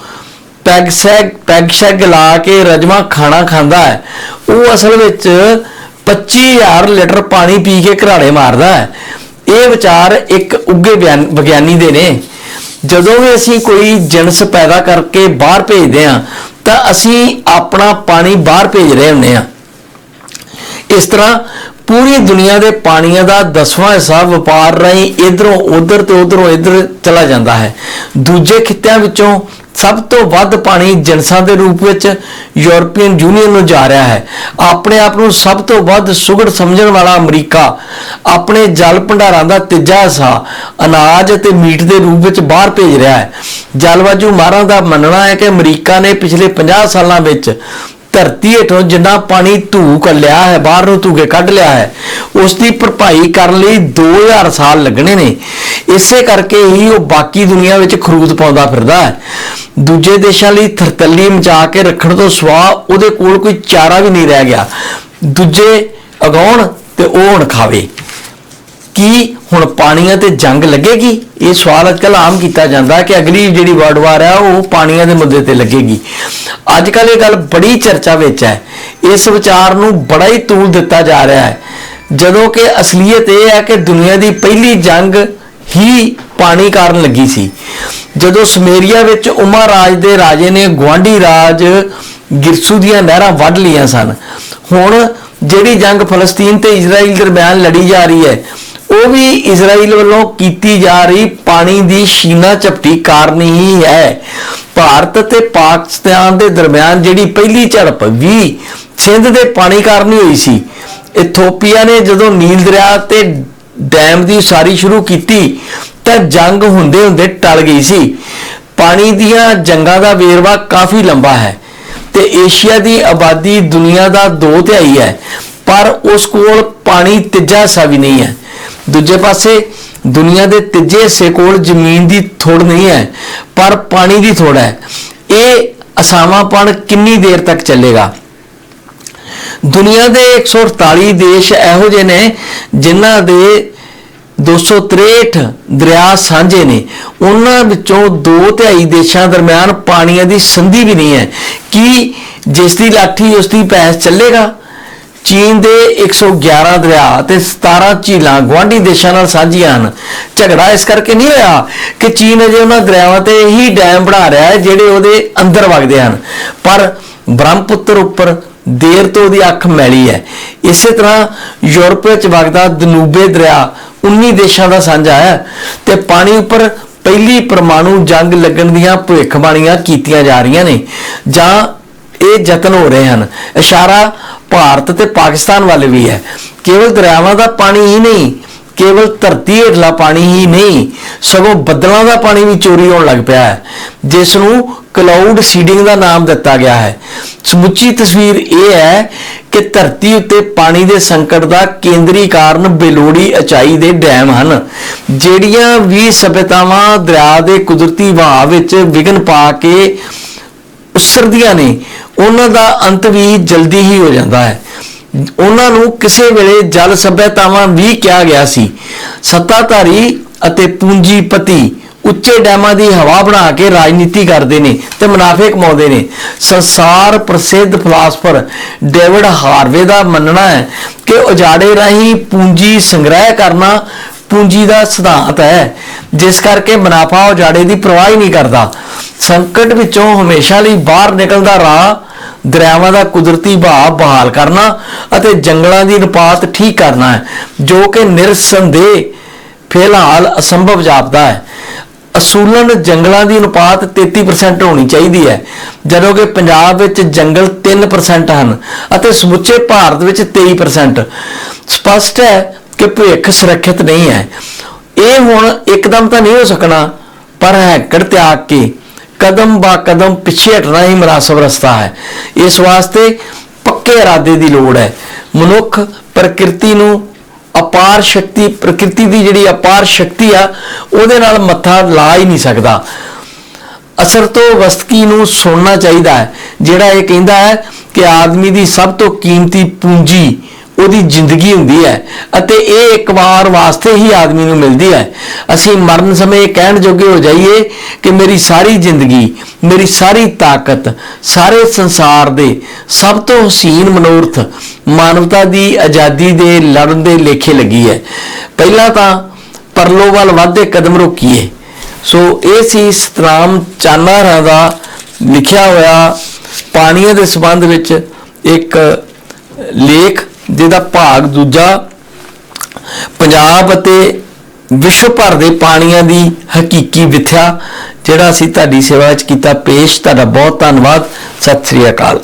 A: ਪੈਗ ਸੈਗ, ਪੈਗ ਸ਼ੈਗ ਲਾ ਕੇ ਰਜਮਾ ਖਾਣਾ ਖਾਂਦਾ ਹੈ, ਉਹ ਅਸਲ ਵਿੱਚ 25000 ਲੀਟਰ ਪਾਣੀ ਪੀ ਕੇ ਘਰਾੜੇ ਮਾਰਦਾ ਹੈ। ਇਹ ਵਿਚਾਰ ਇੱਕ ਉੱਗੇ ਵਿਗਿਆਨੀ ਦੇ ਨੇ। ਜਦੋਂ ਵੀ ਅਸੀਂ ਕੋਈ ਜਿਣਸ ਪੈਦਾ ਕਰਕੇ ਬਾਹਰ ਭੇਜਦੇ ਹਾਂ, ਤਾਂ ਅਸੀਂ ਆਪਣਾ ਪਾਣੀ ਬਾਹਰ ਭੇਜ ਰਹੇ ਹੁੰਦੇ ਹਾਂ। ਇਸ ਤਰ੍ਹਾਂ ਪੂਰੀ ਦੁਨੀਆ ਦੇ ਪਾਣੀਆਂ ਦਾ ਦਸਵਾਂ ਹਿੱਸਾ ਵਪਾਰ ਰਾਹੀਂ ਇਧਰੋਂ ਉਧਰ ਤੇ ਉਧਰੋਂ ਇਧਰ ਚਲਾ ਜਾਂਦਾ ਹੈ। ਦੂਜੇ ਖਿੱਤਿਆਂ ਵਿੱਚੋਂ ਸਭ ਤੋਂ ਵੱਧ ਪਾਣੀ ਜਿਨਸਾਂ ਦੇ ਰੂਪ ਵਿੱਚ ਯੂਰਪੀਅਨ ਯੂਨੀਅਨ ਨੂੰ ਜਾ ਰਿਹਾ ਹੈ। ਆਪਣੇ ਆਪ ਨੂੰ ਸਭ ਤੋਂ ਵੱਧ ਸੁਗੜ ਸਮਝਣ ਵਾਲਾ ਅਮਰੀਕਾ, ਆਪਣੇ ਜਲ ਭੰਡਾਰਾਂ ਦਾ ਤੀਜਾ ਹਿੱਸਾ, ਅਨਾਜ ਅਤੇ ਮੀਟ ਦੇ ਰੂਪ ਵਿੱਚ ਬਾਹਰ ਭੇਜ ਰਿਹਾ ਹੈ। ਜਲਵਾਯੂ ਮਾਹਰਾਂ ਦਾ ਮੰਨਣਾ ਹੈ ਕਿ ਅਮਰੀਕਾ ਨੇ ਪਿਛਲੇ 50 ਸਾਲਾਂ ਵਿੱਚ ਧਰਤੀ ਹੇਠੋਂ ਜਿੰਨਾ ਪਾਣੀ ਧੂ ਕੱਲਿਆ ਹੈ, ਬਾਹਰ ਨੂੰ ਧੂ ਕੇ ਕੱਢ ਲਿਆ ਹੈ ਉਸ ਦੀ ਭਰਪਾਈ ਕਰਨ ਲਈ 2000 ਸਾਲ ਲੱਗਣੇ ਨੇ। ਇਸੇ ਕਰਕੇ ਹੀ ਉਹ ਬਾਕੀ ਦੁਨੀਆ ਵਿੱਚ ਖਰੂਦ ਪਾਉਂਦਾ ਫਿਰਦਾ ਹੈ। ਦੂਜੇ ਦੇਸ਼ਾਂ ਲਈ ਥਰਤੱਲੀ ਮਚਾ ਕੇ ਰੱਖਣ ਤੋਂ ਸਿਵਾ ਉਹਦੇ ਕੋਲ ਕੋਈ ਚਾਰਾ ਵੀ ਨਹੀਂ ਰਹਿ ਗਿਆ। ਦੂਜੇ ਅਗਾਉਣ ਤੇ ਉਹ ਹੁਣ ਖਾਵੇ। ਕੀ ਹੁਣ ਪਾਣੀਆਂ ਤੇ ਜੰਗ ਲੱਗੇਗੀ? ਇਹ ਸਵਾਲ ਅੱਜਕੱਲ ਆਮ ਕੀਤਾ ਜਾਂਦਾ ਕਿ ਅਗਲੀ ਜਿਹੜੀ ਵਰਲਡ ਵਾਰ ਹੈ, ਉਹ ਪਾਣੀਆਂ ਦੇ ਮੁੱਦੇ ਤੇ ਲੱਗੇਗੀ। ਅੱਜਕੱਲ ਇਹ ਗੱਲ ਬੜੀ ਚਰਚਾ ਵਿੱਚ ਹੈ। ਇਸ ਵਿਚਾਰ ਨੂੰ ਬੜਾ ਹੀ ਤੂਲ ਦਿੱਤਾ ਜਾ ਰਿਹਾ ਹੈ। ਜਦੋਂ ਕਿ ਅਸਲੀਅਤ ਇਹ ਹੈ ਕਿ ਦੁਨੀਆ ਦੀ ਪਹਿਲੀ ਜੰਗ ਹੀ ਪਾਣੀ ਕਾਰਨ ਲੱਗੀ ਸੀ। ਜਦੋਂ ਸਮੇਰੀਆ ਵਿੱਚ ਉਮਾ ਰਾਜ ਦੇ ਰਾਜੇ ਨੇ ਗਵਾਂਢੀ ਰਾਜ ਗਿਰਸੂ ਦੀਆਂ ਨਹਿਰਾਂ ਵੱਢ ਲਈਆਂ ਸਨ। ਹੁਣ ਜਿਹੜੀ ਜੰਗ ਫਲਸਤੀਨ ਤੇ ਇਜ਼ਰਾਈਲ ਦਰਮਿਆਨ ਲੜੀ ਜਾ ਰਹੀ ਹੈ ਉਹ ਵੀ ਇਜ਼ਰਾਈਲ ਵੱਲੋਂ ਕੀਤੀ ਜਾ ਰਹੀ ਪਾਣੀ ਦੀ ਸ਼ੀਨਾ ਝਪਟੀ ਕਾਰਨ ਹੀ ਹੈ। ਭਾਰਤ ਤੇ ਪਾਕਿਸਤਾਨ ਦੇ ਦਰਮਿਆਨ ਜਿਹੜੀ ਪਹਿਲੀ ਝੜਪ ਵੀ ਸਿੰਧ ਦੇ ਪਾਣੀ ਕਾਰਨ ਹੀ ਹੋਈ ਸੀ। ਇਥੋਪੀਆ ਨੇ ਜਦੋਂ ਨੀਲ ਦਰਿਆ ਤੇ ਡੈਮ ਦੀ ਉਸਾਰੀ ਸ਼ੁਰੂ ਕੀਤੀ, ਤਾਂ ਜੰਗ ਹੁੰਦੇ ਹੁੰਦੇ ਟਲ ਗਈ ਸੀ। ਪਾਣੀ ਦੀਆਂ ਜੰਗਾਂ ਦਾ ਵੇਰਵਾ ਕਾਫੀ ਲੰਬਾ ਹੈ ਤੇ ਏਸ਼ੀਆ ਦੀ ਆਬਾਦੀ ਦੁਨੀਆ ਦਾ 2 ਤਿਹਾਈ ਹੈ, ਪਰ ਉਸ ਕੋਲ ਪਾਣੀ ਤੀਜਾ ਹਿੱਸਾ ਵੀ ਨਹੀਂ ਹੈ। ਦੂਜੇ ਪਾਸੇ ਦੁਨੀਆ ਦੇ ਤੀਜੇ ਹਿੱਸੇ ਕੋਲ ਜ਼ਮੀਨ ਦੀ ਥੋੜ ਨਹੀਂ ਹੈ, ਪਰ ਪਾਣੀ ਦੀ ਥੋੜ ਹੈ। ਇਹ ਅਸਾਵਾਂਪਣ ਕਿੰਨੀ ਦੇਰ ਤੱਕ ਚੱਲੇਗਾ? ਦੁਨੀਆ ਦੇ 148 ਦੇਸ਼ ਇਹੋ ਜਿਹੇ ਨੇ ਜਿਨ੍ਹਾਂ ਦੇ 263 ਦਰਿਆ ਸਾਂਝੇ ਨੇ। ਉਹਨਾਂ ਵਿੱਚੋਂ ਦੋ ਤਿਹਾਈ ਦੇਸ਼ਾਂ ਦਰਮਿਆਨ ਪਾਣੀਆਂ ਦੀ ਸੰਧੀ ਵੀ ਨਹੀਂ ਹੈ। ਕਿ ਜਿਸ ਦੀ ਲਾਠੀ ਉਸ ਦੀ ਪੈਸ ਚੱਲੇਗਾ? ਚੀਨ ਦੇ 111 ਦਰਿਆ ਤੇ 17 ਝੀਲਾਂ ਗਵਾਂਢੀ ਦੇਸ਼ਾਂ ਨਾਲ ਸਾਂਝੀਆਂ ਹਨ। ਝਗੜਾ ਇਸ ਕਰਕੇ ਨਹੀਂ ਹੋਇਆ ਕਿ ਚੀਨ ਅਜੇ ਉਹਨਾਂ ਦਰਿਆਵਾਂ ਤੇ ਹੀ ਡੈਮ ਬਣਾ ਰਿਹਾ ਹੈ ਜਿਹੜੇ ਉਹਦੇ ਅੰਦਰ ਵਗਦੇ ਹਨ। ਪਰ ਬ੍ਰਹਮਪੁੱਤਰ ਉੱਪਰ ਦੇਰ ਤੋਂ ਉਹਦੀ ਅੱਖ ਮੈਲੀ ਹੈ। ਇਸੇ ਤਰ੍ਹਾਂ ਯੂਰਪ ਵਿੱਚ ਵਗਦਾ ਦਨੂਬੇ ਦਰਿਆ 19 ਦੇਸ਼ਾਂ ਦਾ ਸਾਂਝਾ ਹੈ ਤੇ ਪਾਣੀ ਉੱਪਰ ਪਹਿਲੀ ਪਰਮਾਣੂ ਜੰਗ ਲੱਗਣ ਦੀਆਂ ਭਵਿੱਖਬਾਣੀਆਂ ਕੀਤੀਆਂ ਜਾ ਰਹੀਆਂ ਨੇ। ਜਾਂ ਇਹ ਯਤਨ ਹੋ ਰਹੇ ਹਨ। ਇਸ਼ਾਰਾ ਭਾਰਤ ਤੇ ਪਾਕਿਸਤਾਨ ਵੱਲ ਵੀ ਹੈ। ਕੇਵਲ ਦਰਿਆਵਾਂ ਦਾ ਪਾਣੀ ਹੀ ਨਹੀਂ, ਕੇਵਲ ਧਰਤੀ ਹੇਠਲਾ ਪਾਣੀ ਹੀ ਨਹੀਂ, ਸਗੋਂ ਬੱਦਲਾਂ ਦਾ ਪਾਣੀ ਵੀ ਚੋਰੀ ਹੋਣ ਲੱਗ ਪਿਆ ਹੈ, ਜਿਸ ਨੂੰ ਕਲਾਊਡ ਸੀਡਿੰਗ ਦਾ ਨਾਮ ਦਿੱਤਾ ਗਿਆ ਹੈ। ਸਮੁੱਚੀ ਤਸਵੀਰ ਇਹ ਹੈ ਕਿ ਧਰਤੀ ਉੱਤੇ ਪਾਣੀ ਦੇ ਸੰਕਟ ਦਾ ਕੇਂਦਰੀ ਕਾਰਨ ਬੇਲੋੜੀ ਅਚਾਈ ਦੇ ਡੈਮ ਹਨ, ਜਿਹੜੀਆਂ ਵੀ ਸਭਿਅਤਾਵਾਂ ਦਰਿਆ ਦੇ ਕੁਦਰਤੀ ਵਹਾਅ ਵਿੱਚ ਵਿਘਨ ਪਾ ਕੇ ਉਸਰਦੀਆਂ ਨੇ। ਉਹਨਾਂ ਦਾ ਅੰਤ ਵੀ ਜਲਦੀ ਹੀ ਹੋ ਜਾਂਦਾ ਹੈ। ਉਹਨਾਂ ਨੂੰ ਕਿਸੇ ਵੇਲੇ ਜਲ ਸਭਿਅਤਾਵਾਂ ਵੀ ਕਿਹਾ ਗਿਆ ਸੀ। ਸੱਤਾਧਾਰੀ ਅਤੇ ਪੂੰਜੀਪਤੀ ਉੱਚੇ ਡੈਮਾਂ ਦੀ ਹਵਾ ਬਣਾ ਕੇ ਰਾਜਨੀਤੀ ਕਰਦੇ ਨੇ ਤੇ ਮੁਨਾਫੇ ਕਮਾਉਂਦੇ ਨੇ। ਸੰਸਾਰ ਪ੍ਰਸਿੱਧ ਫਲਾਸਫਰ ਡੇਵਿਡ ਹਾਰਵੇ ਦਾ ਮੰਨਣਾ ਹੈ ਕਿ ਉਜਾੜੇ ਰਾਹੀਂ ਪੂੰਜੀ ਸੰਗ੍ਰਹਿ ਕਰਨਾ ਪੂੰਜੀ ਦਾ ਸਿਧਾਂਤ ਹੈ, ਜਿਸ ਕਰਕੇ ਮੁਨਾਫਾ ਉਜਾੜੇ ਦੀ ਪਰਵਾਹ ਹੀ ਨਹੀਂ ਕਰਦਾ। ਸੰਕਟ ਵਿੱਚੋਂ ਹਮੇਸ਼ਾ ਲਈ ਬਾਹਰ ਨਿਕਲਣ ਰਾਹ, ਦਰਿਆਵਾਂ ਦਾ ਕੁਦਰਤੀ ਵਹਾਅ ਬਹਾਲ ਕਰਨਾ ਅਤੇ ਜੰਗਲਾਂ ਦੀ ਅਨੁਪਾਤ ਠੀਕ ਕਰਨਾ ਹੈ, ਜੋ ਕਿ ਨਿਰਸੰਦੇਹ, ਫਿਲਹਾਲ ਅਸੰਭਵ ਜਾਪਦਾ ਹੈ। ਅਸੂਲਨ ਜੰਗਲਾਂ ਦੀ ਅਨੁਪਾਤ 33% ਹੋਣੀ ਚਾਹੀਦੀ ਹੈ, ਜਦੋਂ ਕਿ ਪੰਜਾਬ ਵਿੱਚ ਜੰਗਲ 3% ਹਨ ਅਤੇ ਸਮੁੱਚੇ ਭਾਰਤ ਵਿੱਚ 23% ਸਪਸ਼ਟ ਹੈ ਕਿ ਭਵਿੱਖ ਸੁਰੱਖਿਅਤ ਨਹੀਂ ਹੈ। ਇਹ ਹੁਣ ਇੱਕਦਮ ਤਾਂ ਨਹੀਂ ਹੋ ਸਕਣਾ, ਪਰ ਹੈਕੜ ਤਿਆਗ ਕੇ ਕਦਮ ਬਾ ਕਦਮ ਪਿੱਛੇ ਹਟਣਾ ਹੀ ਮਨਾਸਬ ਰਸਤਾ ਹੈ। ਇਸ ਵਾਸਤੇ ਪੱਕੇ ਇਰਾਦੇ ਦੀ ਲੋੜ ਹੈ। ਮਨੁੱਖ ਪ੍ਰਕਿਰਤੀ ਨੂੰ ਅਪਾਰ ਸ਼ਕਤੀ, ਪ੍ਰਕਿਰਤੀ ਦੀ ਜਿਹੜੀ ਅਪਾਰ ਸ਼ਕਤੀ ਆ, ਉਹਦੇ ਨਾਲ ਮੱਥਾ ਲਾ ਹੀ ਨਹੀਂ ਸਕਦਾ। ਅਸਰ ਤੋਂ ਵਸਤਕੀ ਨੂੰ ਸੁਣਨਾ ਚਾਹੀਦਾ ਹੈ। ਜਿਹੜਾ ਇਹ ਕਹਿੰਦਾ ਹੈ ਕਿ ਆਦਮੀ ਦੀ ਸਭ ਤੋਂ ਕੀਮਤੀ ਪੂੰਜੀ ਉਹਦੀ ਜ਼ਿੰਦਗੀ ਹੁੰਦੀ ਹੈ ਅਤੇ ਇਹ ਇੱਕ ਵਾਰ ਵਾਸਤੇ ਹੀ ਆਦਮੀ ਨੂੰ ਮਿਲਦੀ ਹੈ। ਅਸੀਂ ਮਰਨ ਸਮੇਂ ਕਹਿਣ ਜੋਗੇ ਹੋ ਜਾਈਏ ਕਿ ਮੇਰੀ ਸਾਰੀ ਜ਼ਿੰਦਗੀ, ਮੇਰੀ ਸਾਰੀ ਤਾਕਤ, ਸਾਰੇ ਸੰਸਾਰ ਦੇ ਸਭ ਤੋਂ ਹਸੀਨ ਮਨੋਰਥ ਮਾਨਵਤਾ ਦੀ ਆਜ਼ਾਦੀ ਦੇ ਲੜਨ ਦੇ ਲੇਖੇ ਲੱਗੀ ਹੈ। ਪਹਿਲਾਂ ਤਾਂ ਪਰਲੋ ਵੱਲ ਵਾਧੇ ਕਦਮ ਰੋਕੀਏ। ਸੋ ਇਹ ਸੀ ਸਤਨਾਮ ਚਾਨਾਰਾ ਦਾ ਲਿਖਿਆ ਹੋਇਆ ਪਾਣੀਆਂ ਦੇ ਸੰਬੰਧ ਵਿੱਚ ਇੱਕ ਲੇਖ ਜਿਹਦਾ ਭਾਗ ਦੂਜਾ, ਪੰਜਾਬ ਅਤੇ ਵਿਸ਼ਵ ਭਰ ਦੇ ਪਾਣੀਆਂ ਦੀ ਹਕੀਕੀ ਵਿਥਿਆ, ਜਿਹੜਾ ਅਸੀਂ ਤੁਹਾਡੀ ਸੇਵਾ ਵਿੱਚ ਕੀਤਾ ਪੇਸ਼, ਤੁਹਾਡਾ ਬਹੁਤ ਧੰਨਵਾਦ। ਸਤਿ ਸ੍ਰੀ ਅਕਾਲ।